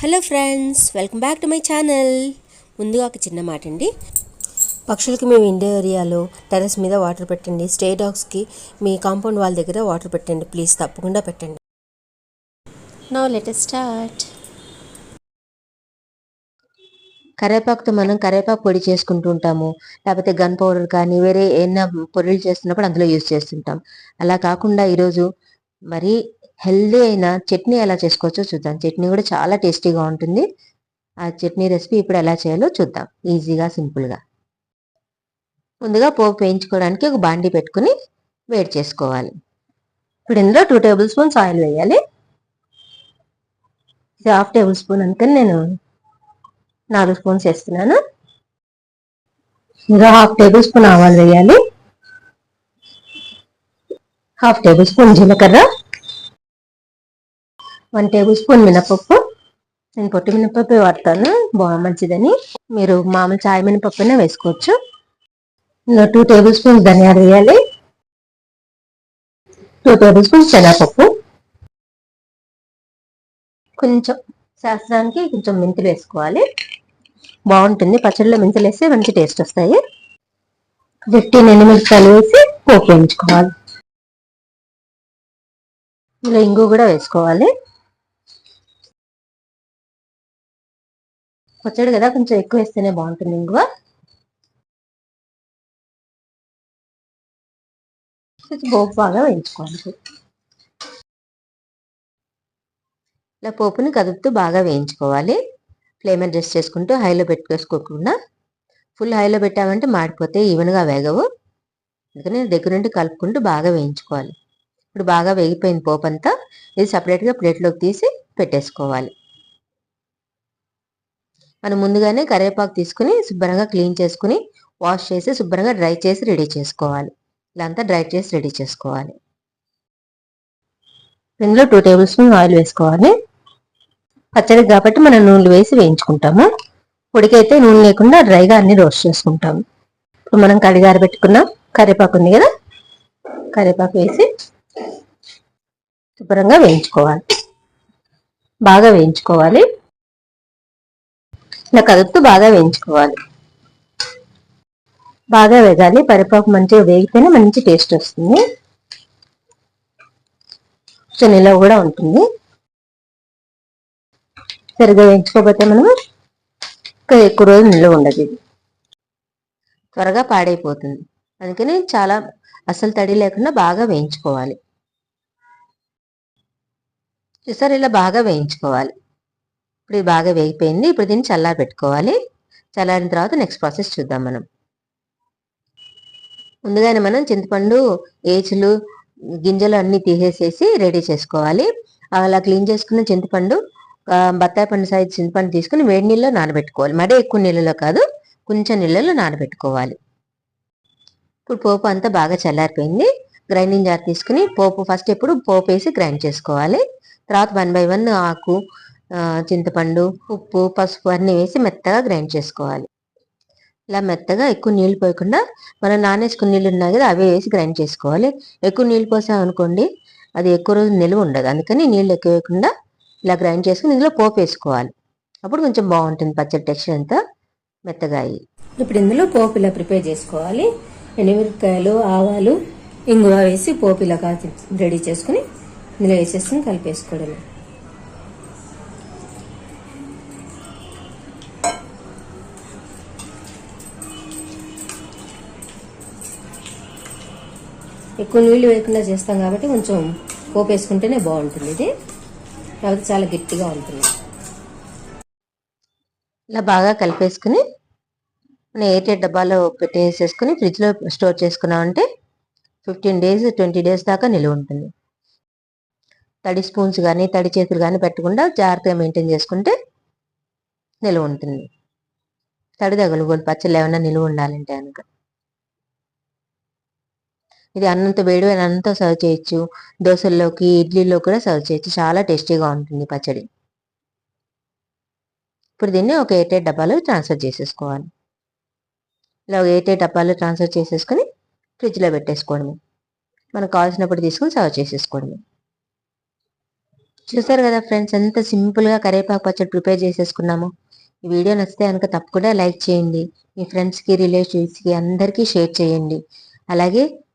Hello friends welcome back to my channel. ముందుగా ఒక చిన్న మాట అండి పక్షులకి మేము ఇండే ఏరియాలో టెర్రస్ మీద వాటర్ పెట్టండి. స్టే డాగ్స్కి మీ కాంపౌండ్ వాళ్ళ దగ్గర వాటర్ పెట్టండి. ప్లీజ్ తప్పకుండా పెట్టండి. నో లెట్ స్టార్ట్ కరేపాకుతో మనం కరేపాకు పొడి చేసుకుంటూ ఉంటాము. లేకపోతే గన్ పౌడర్ కానీ వేరే ఏమైనా పొడులు చేస్తున్నప్పుడు అందులో యూజ్ చేస్తుంటాం. అలా కాకుండా ఈరోజు మరీ హెల్దీ అయిన చట్నీ ఎలా చేసుకోవచ్చో చూద్దాం. చట్నీ కూడా చాలా టేస్టీగా ఉంటుంది. ఆ చట్నీ రెసిపీ ఇప్పుడు ఎలా చేయాలో చూద్దాం. ఈజీగా సింపుల్గా. ముందుగా పోపు వేయించుకోవడానికి ఒక బాండి పెట్టుకుని వేడి చేసుకోవాలి. ఇప్పుడు ఇందులో టూ టేబుల్ స్పూన్స్ ఆయిల్ వేయాలి. ఇది హాఫ్ టేబుల్ స్పూన్ అంతా నేను నాలుగు స్పూన్స్ వేస్తున్నాను. ఇందులో హాఫ్ టేబుల్ స్పూన్ ఆవాలు వేయాలి. హాఫ్ టేబుల్ స్పూన్ జీలకర్ర. వన్ టేబుల్ స్పూన్ మినపప్పు. నేను పొట్టి మినపప్పు వాడతాను. బాగా మంచిదని. మీరు మామూలు చాయ్ మినపప్పునే వేసుకోవచ్చు. ఇందులో టూ టేబుల్ స్పూన్స్ ధనియాలు వేయాలి. టూ టేబుల్ స్పూన్స్ శనగపప్పు. కొంచెం శాస్త్రానికి కొంచెం మెంతులు వేసుకోవాలి. బాగుంటుంది. పచ్చడిలో మెంతులు వేస్తే మంచి టేస్ట్ వస్తాయి. ఫిఫ్టీన్ ఎండుమిరపకాయలు వేసి పోపు వేయించుకోవాలి. ఇందులో ఇంగు కూడా వేసుకోవాలి. పచ్చడి కదా కొంచెం ఎక్కువ వేస్తేనే బాగుంటుంది ఇంగువ. పోపు బాగా వేయించుకోవాలి. ఇలా పోపుని కదుపుతూ బాగా వేయించుకోవాలి. ఫ్లేమ్ అడ్జస్ట్ చేసుకుంటూ హైలో పెట్టుకోకుండా ఫుల్ హైలో పెట్టామంటే మాడిపోతే ఈవెన్గా వేగవు. అందుకని దగ్గర నుండి కలుపుకుంటూ బాగా వేయించుకోవాలి. ఇప్పుడు బాగా వేగిపోయిన పోపు అంతా ఇది సపరేట్గా ప్లేట్లోకి తీసి పెట్టేసుకోవాలి. మనం ముందుగానే కరివేపాకు తీసుకుని శుభ్రంగా క్లీన్ చేసుకుని వాష్ చేసి శుభ్రంగా డ్రై చేసి రెడీ చేసుకోవాలి. ఇలాంతా డ్రై చేసి రెడీ చేసుకోవాలి. ఇందులో టూ టేబుల్ స్పూన్ ఆయిల్ వేసుకోవాలి. పచ్చడి కాబట్టి మనం నూనెలు వేసి వేయించుకుంటాము. పొడికైతే నూనె లేకుండా డ్రైగా అన్ని రోస్ట్ చేసుకుంటాము. ఇప్పుడు మనం కడిగార పెట్టుకున్నాం కరివేపాకు ఉంది కదా? కరివేపాకు వేసి శుభ్రంగా వేయించుకోవాలి. బాగా వేయించుకోవాలి. ఇలా కదుపుతూ బాగా వేయించుకోవాలి. బాగా వేగాలి. పరిపాకు మంచిగా వేగితేనే మంచి టేస్ట్ వస్తుంది. కొంచెం నిలవ కూడా ఉంటుంది. సరిగా వేయించుకోకపోతే మనం ఇంకా ఎక్కువ రోజులు నిల్వ ఉండదు ఇది. త్వరగా పాడైపోతుంది. అందుకని చాలా అసలు తడి లేకుండా బాగా వేయించుకోవాలి. చూసారు ఇలా బాగా వేయించుకోవాలి. ఇప్పుడు ఇది బాగా వేగిపోయింది. ఇప్పుడు దీన్ని చల్లారి పెట్టుకోవాలి. చల్లారిన తర్వాత నెక్స్ట్ ప్రాసెస్ చూద్దాం మనం. ముందుగానే మనం చింతపండు ఏచులు గింజలు అన్నీ తీసేసేసి రెడీ చేసుకోవాలి. అలా క్లీన్ చేసుకున్న చింతపండు బత్తాయి పండు సైజు చింతపండు తీసుకుని వేడి నీళ్ళలో నానబెట్టుకోవాలి. మరీ ఎక్కువ నీళ్ళలో కాదు కొంచెం నీళ్ళలో నానబెట్టుకోవాలి. ఇప్పుడు పోపు అంతా బాగా చల్లారిపోయింది. గ్రైండింగ్ జార్ తీసుకుని పోపు ఫస్ట్ ఎప్పుడు పోపు వేసి గ్రైండ్ చేసుకోవాలి. తర్వాత వన్ బై వన్ ఆకు చింతపండు ఉప్పు పసుపు అన్నీ వేసి మెత్తగా గ్రైండ్ చేసుకోవాలి. ఇలా మెత్తగా ఎక్కువ నీళ్ళు పోయకుండా మనం నానేసుకున్న నీళ్ళు ఉన్నాయి కదా అవే వేసి గ్రైండ్ చేసుకోవాలి. ఎక్కువ నీళ్ళు పోసామనుకోండి అది ఎక్కువ రోజు నిలువ ఉండదు. అందుకని నీళ్ళు ఎక్కువ వేయకుండా ఇలా గ్రైండ్ చేసుకుని ఇందులో పోపు వేసుకోవాలి. అప్పుడు కొంచెం బాగుంటుంది పచ్చడి టెక్స్చర్ అంతా మెత్తగా అయ్యి. ఇప్పుడు ఇందులో పోపు ఇలా ప్రిపేర్ చేసుకోవాలి. ఎండుమిరపకాయలు ఆవాలు ఇంగువ వేసి పోపు ఇలా రెడీ చేసుకుని ఇందులో వేసేసుకుని కలిపేసుకోవడమే. ఎక్కువ నీళ్ళు వేయకుండా చేస్తాం కాబట్టి కొంచెం పోపు వేసుకుంటేనే బాగుంటుంది ఇది. కాబట్టి చాలా గట్టిగా ఉంటుంది. ఇలా బాగా కలిపేసుకుని మనం ఎయిట్ డబ్బాలో పెట్టేసేసుకుని ఫ్రిడ్జ్లో స్టోర్ చేసుకున్నామంటే ఫిఫ్టీన్ డేస్ ట్వంటీ డేస్ దాకా నిలువ ఉంటుంది. తడి స్పూన్స్ కానీ తడి చేతులు కానీ పెట్టకుండా జాగ్రత్తగా మెయింటైన్ చేసుకుంటే నిలువ ఉంటుంది. తడి తగులుకోండి పచ్చళ్ళు ఏమైనా నిలువ ఉండాలంటే కనుక ఇది అన్నంత వేడి అన్నంతో సర్వ్ చేయొచ్చు. దోశల్లోకి ఇడ్లీలో కూడా సర్వ్ చేయొచ్చు. చాలా టేస్టీగా ఉంటుంది పచ్చడి. ఇప్పుడు దీన్ని ఒక ఎయిటెడ్ డబ్బాలో ట్రాన్స్ఫర్ చేసేసుకోవాలి. ఇలా ఒక ఎయిటెడ్ డబ్బాలో ట్రాన్స్ఫర్ చేసేసుకొని ఫ్రిడ్జ్లో పెట్టేసుకోవడమే. మనకు కావాల్సినప్పుడు తీసుకొని సర్వ్ చేసేసుకోవడమే. చూసారు కదా ఫ్రెండ్స్ ఎంత సింపుల్గా కరివేపాకు పచ్చడి ప్రిపేర్ చేసేసుకున్నాము. ఈ వీడియో నచ్చితే కనుక తప్పకుండా లైక్ చేయండి. మీ ఫ్రెండ్స్కి రిలేటివ్స్కి అందరికీ షేర్ చేయండి. అలాగే